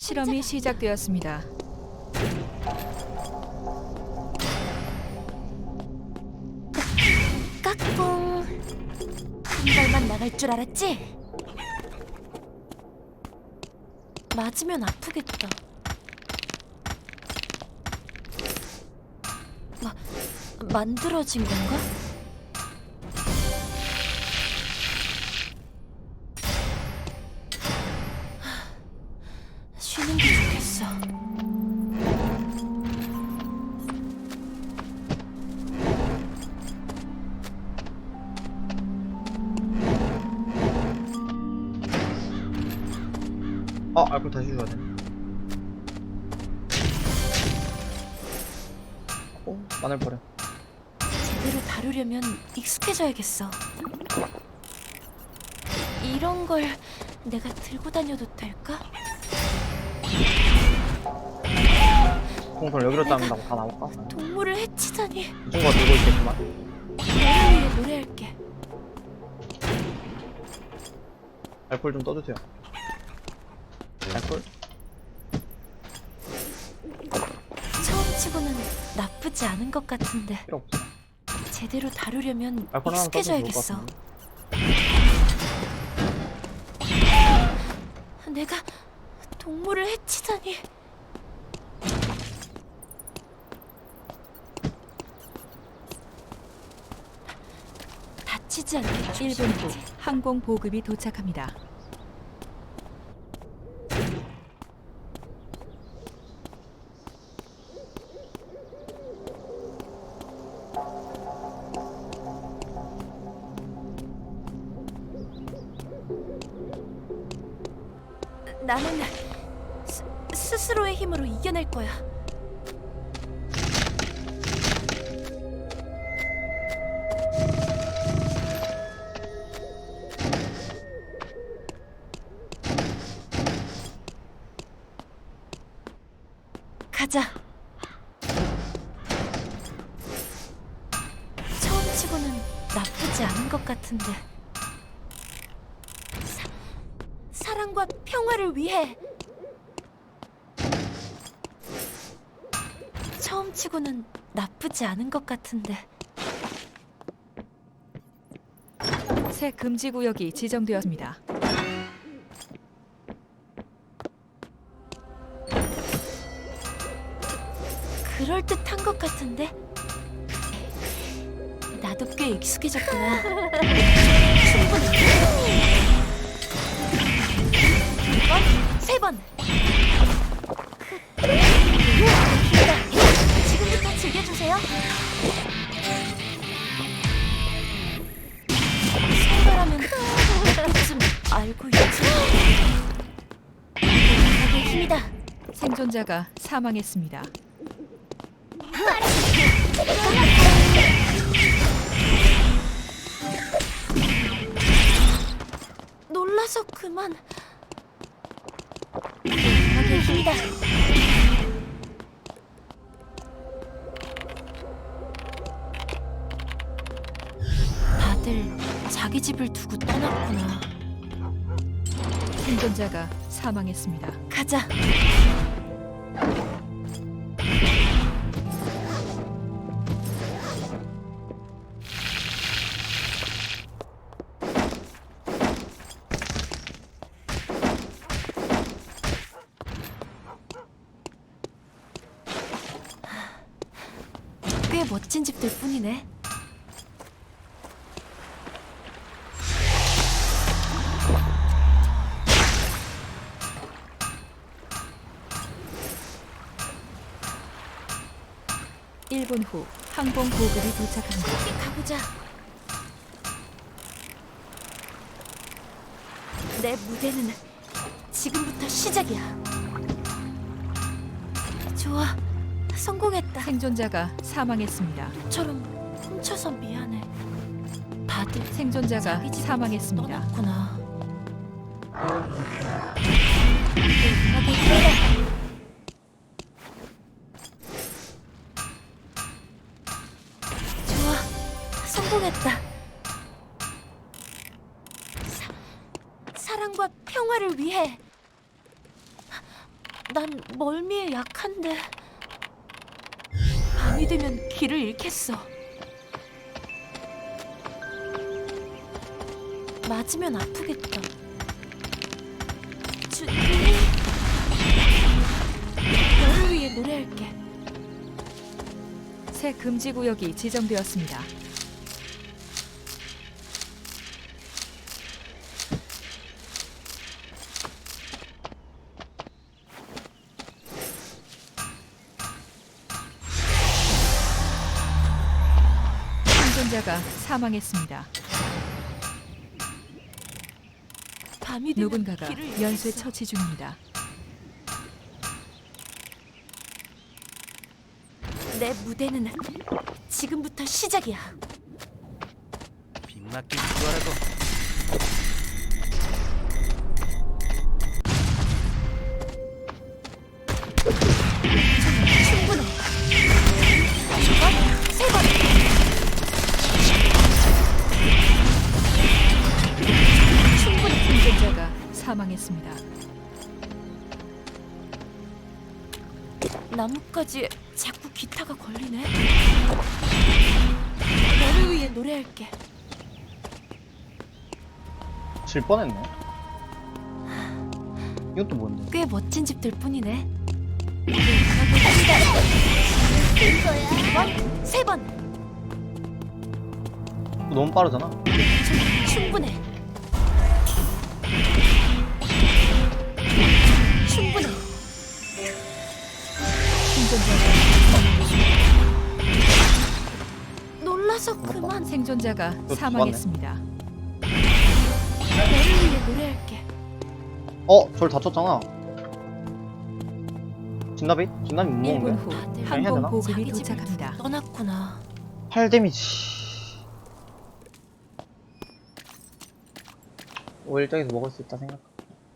실험이 시작되었습니다. 까꿍 한 발만 나갈 줄 알았지? 맞으면 아프겠다 마, 만들어진 건가? 쉬는 게 좋겠어 아, 알콜 다시 줘야 돼. 어, 마늘 버려. 제대로 다루려면 익숙해져야겠어. 이런 걸 내가 들고 다녀도 될까? 콩콩 여기로 다 나올까? 동물을 해치다니. 이 친구가 들고 있겠지만. 너를 위해 노래할게. 알콜 좀 떠주세요. 알콜? 처음 치고는 나쁘지 않은 것 같은데 필요 없어. 제대로 다루려면 알콜 하나 떠주면 좋을 것 익숙해져야겠어. 같은데. 내가 동물을 해치다니. 다치지 않게 1분 후. 항공 보급이 도착합니다. 나는 스, 스스로의 힘으로 이겨낼 거야. 같은데. 사, 사랑과 평화를 위해 처음 치고는 나쁘지 않은 것 같은데 새 금지 구역이 지정되었습니다. 그럴 듯한 것 같은데 나도 꽤 익숙해졌구나. 충분히 두번세번. 지금부터 즐겨주세요 생활하면 그때쯤 알고 있지 나의 힘이다 생존자가 사망했습니다. 놀라서 그만. 힘이다. 다들 자기 집을 두고 떠났구나. 생존자가 사망했습니다. 가자. 집들 뿐이네. 일분후 항공 보급이 도착합니다. 함께 가보자. 내 무대는 지금부터 시작이야. 좋아, 성공했다. 생존자가 사망했습니다. 처럼 훔쳐서 미안해. 다들 생존자가 자기 사망했습니다. 떠났구나. 힘이다. 좋아, 성공했다. 사, 사랑과 평화를 위해 난 멀미에 약한데. 밤이 되면 길을 잃겠어. 맞으면 아프겠다. 주님. 너를 위해 노래할게. 새 금지 구역이 지정되었습니다. 사망했습니다. 밤이 되면 누군가가 길을 연쇄. 처치 중입니다. 내 무대는 지금부터 시작이야. 빗맞길 거라고 사망했습니다. 나뭇가지에 자꾸 기타가 걸리네. 너를 위해 노래할게. 질 뻔했네. 이것도 뭔데? 꽤 멋진 집들 뿐이네. 두 번, 세 번. 너무 빠르잖아. 충분해. 충분해. 생존자가 놀라서 그만. 생존자가 또 사망했습니다. 너를 위해 노래할게. 어, 절 다쳤잖아. 진나비? 진나비 못 1분 먹은 후 거야? 항공 되나? 보급이 자기 집을 도착합니다. 떠났구나. 8 데미지. 오일장에서 먹을 수 있다 생각.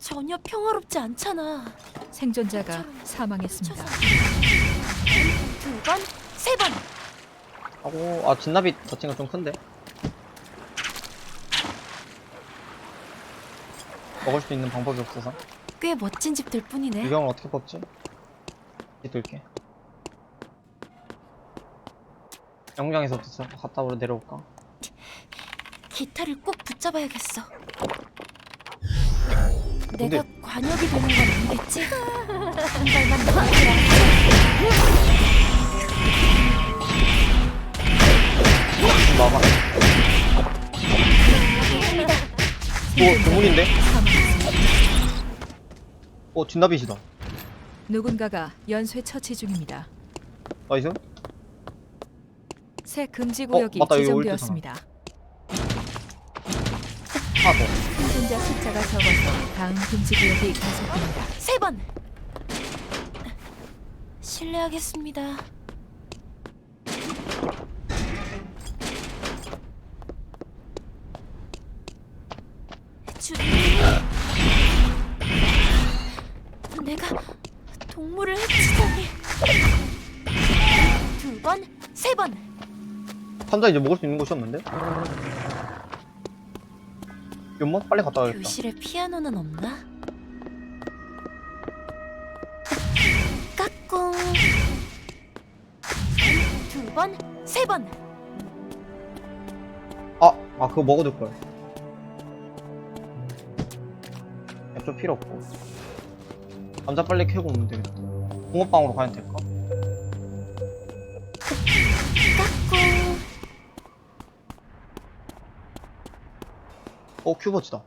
전혀 평화롭지 않잖아. 생존자가 사망했습니다. 두 번, 세 번. 하고 아 진나비 거좀 큰데. 먹을 수 있는 방법이 없어서 꽤 멋진 집들 뿐이네. 유경을 어떻게 뽑지? 들게. 영장에서부터 갔다 오러 내려올까? 기타를 꼭 붙잡아야겠어. 근데- 내가 관역이 되는 건 아니겠지? 한 발만 더. 좀 막아. 오 동물인데? 사망했습니다. 어 진나비시다. 누군가가 연쇄 처치 중입니다. 나이스. 새 금지 구역이 맞다, 여기 지정되었습니다. 하나 더. 생존자 숫자가 적어서 다음 금지 구역이 계속됩니다. 세 번. 실례하겠습니다. 주님. 내가 동물을 해치다니. 두 번, 세 번. 판자 이제 먹을 수 있는 곳이었는데? 연못 빨리 갔다 와야겠다. 교실에 피아노는 없나? 까꿍. 두 번, 세 번. 아, 아 그거 먹어둘 걸. 좀 필요 없고. 감자 빨리 캐고 오면 되겠다. 붕어빵으로 가면 될까? 어, 큐버치다.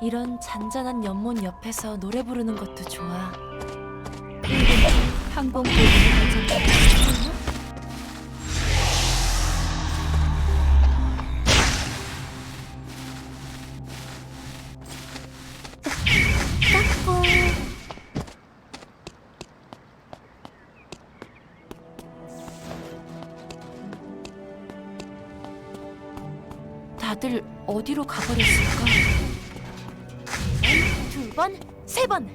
이런 잔잔한 연못 옆에서 노래 부르는 것도 좋아. 항공 보급이 도착합니다. 다들 어디로 가버렸을까? 두 번, 세 번.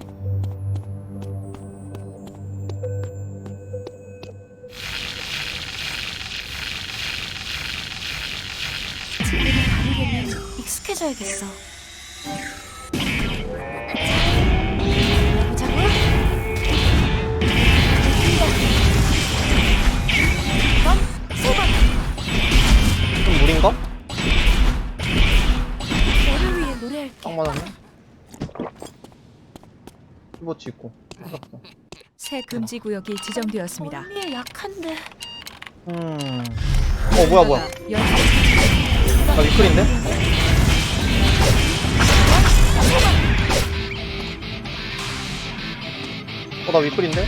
지금은 다르려면 익숙해져야겠어. 스포츠 있고. 생겼어. 새 금지 구역이 지정되었습니다. 멀미에 약한데 음. 어 뭐야 뭐야. 연쇄 나 위클인데? 어 나 위클인데?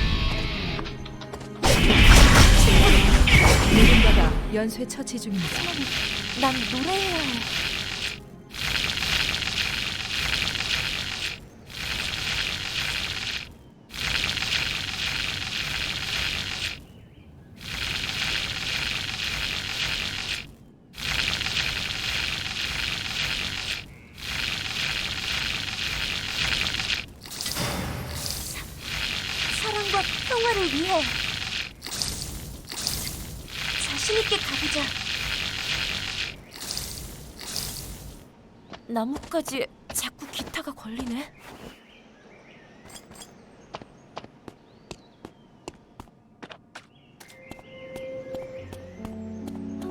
누군가가 연쇄 처치 중입니다. 난 노래해야 해. 사랑과 평화를 위해 자신 있게 가보자. 나뭇가지에 자꾸 기타가 걸리네.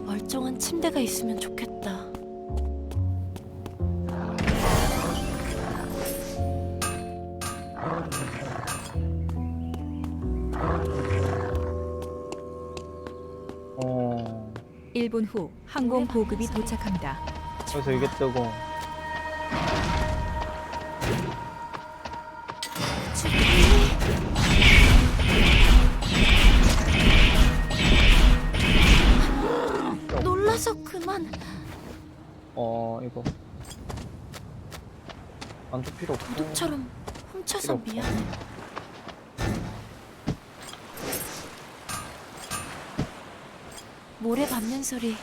멀쩡한 침대가 있으면 좋겠다. 어 1분 후 항공 보급이 도착합니다. 여기서 이게 뜨고 안줄 필요 없고 도둑처럼 훔쳐서 필요. 미안해. 모래 밟는 소리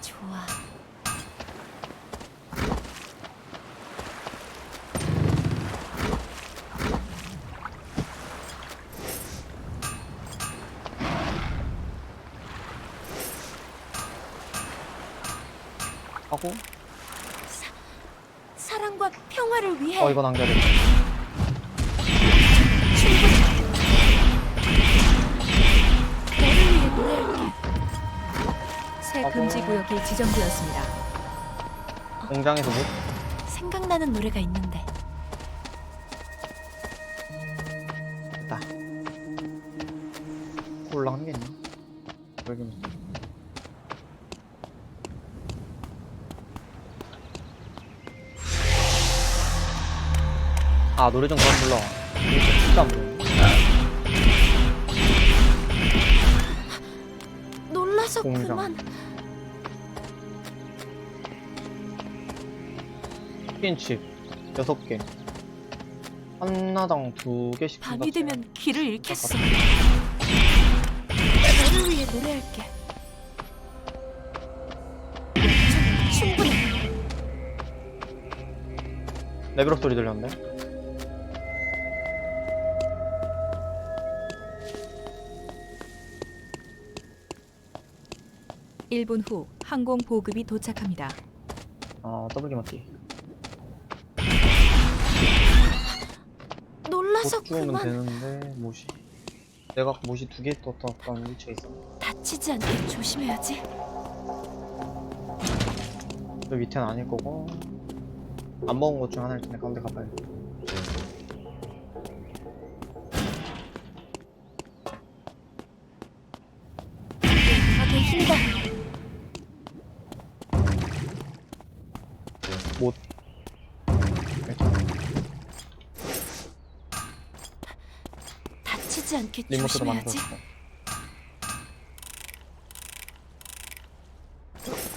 좋아. 하고 평화를 위해 어 이거 남겨야 돼 충분히 너를 위해 노래할게. 새 어. 금지 구역이 지정되었습니다. 공장에서 뭐 생각나는 노래가 있는데 아 노래 좀 그만 불러 이거 진짜 안 보여 놀라서 공장. 그만. 치킨칩 6개 하나당 2개씩 밤이 되면 길을 잃겠어. 너를 위해 노래할게. 충- 충분해. 레벨업 소리 들렸는데? 일분후 항공 보급이 도착합니다. 아 더블 기맞기 놀라서 못 그만. 되는데 못이 내가 못이 두개 떴던 위치에 있어 다치지 않게 조심해야지. 저 밑에는 아닐 거고 안 먹은 것 중 하나일 텐데 가운데 가봐야 조심해야지. 만들었어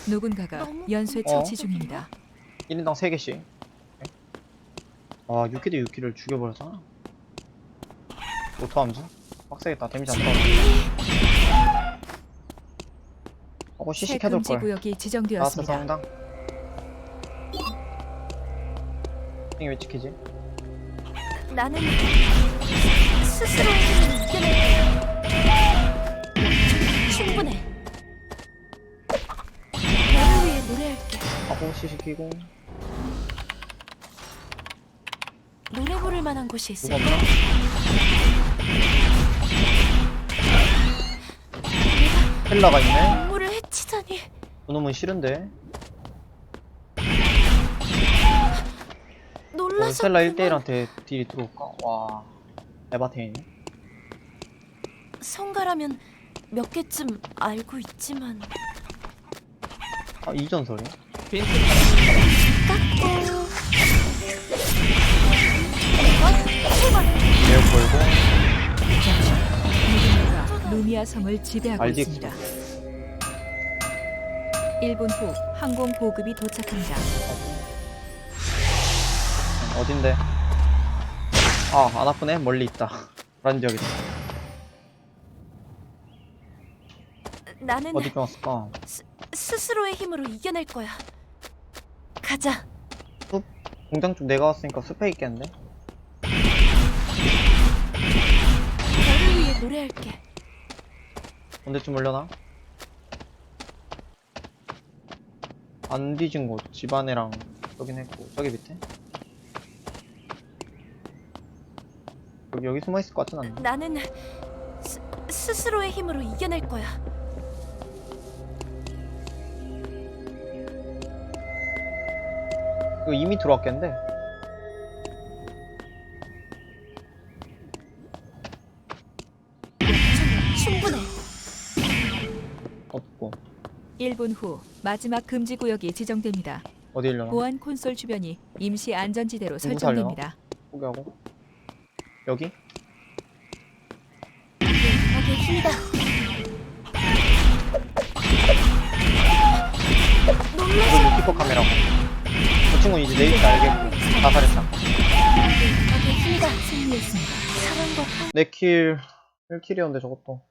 누군가가 너무 연쇄 어? 처치 중입니다. 1인당 3개씩 아 6킬대 6킬을 죽여버렸잖아 오토 함수? 빡세겠다 데미지 안 들어가 하고 새 시식 해둘 금지 걸 구역이 나왔어 지정되었습니다. 성당 이게 왜 찍히지? 나는 이겨낼 충분해. 너를 위해 노래할게. 시식 끼고 노래 부를 만한 곳이 있을까? 없나? 헬라가 있네 동물을 해치다니. 그놈은 싫은데 놀라서 스텔라 그만. 1대1한테 딜이 들어올까? 와 에바테인이 성가라면 몇 개쯤 알고 있지만 아 이전설이야? 빈틈 깎고 에어 걸고 누군가가 루미아 섬을 지배하고 알지. 있습니다. 1분 후 항공 보급이 도착합니다. 어딘데? 아안 아프네 멀리 있다 라는 지역이다 나는 어디 끊었을까? 스스로의 힘으로 이겨낼 거야. 가자. 공장 쪽 내가 왔으니까 숲에 있겠는데? 너를 위해 노래할게. 언제쯤 올려나? 안 뒤진 곳 집안에랑 여긴 했고 저기 밑에? 여기 여기 숨어 있을 것 같진 않네 나는 스, 스스로의 힘으로 이겨낼 거야. 이거 이미 들어왔겠는데? 충분해. 없고 1분 후 마지막 금지 구역이 지정됩니다. 어디 일려나? 보안 콘솔 주변이 임시 안전지대로 누구 살려? 설정됩니다. 포기하고 여기? 악의 힘이다. 이거 루키퍼 카메라고 저 친구는 이제 내 위치 알겠고. 사랑과 내킬 1킬이었는데 저것도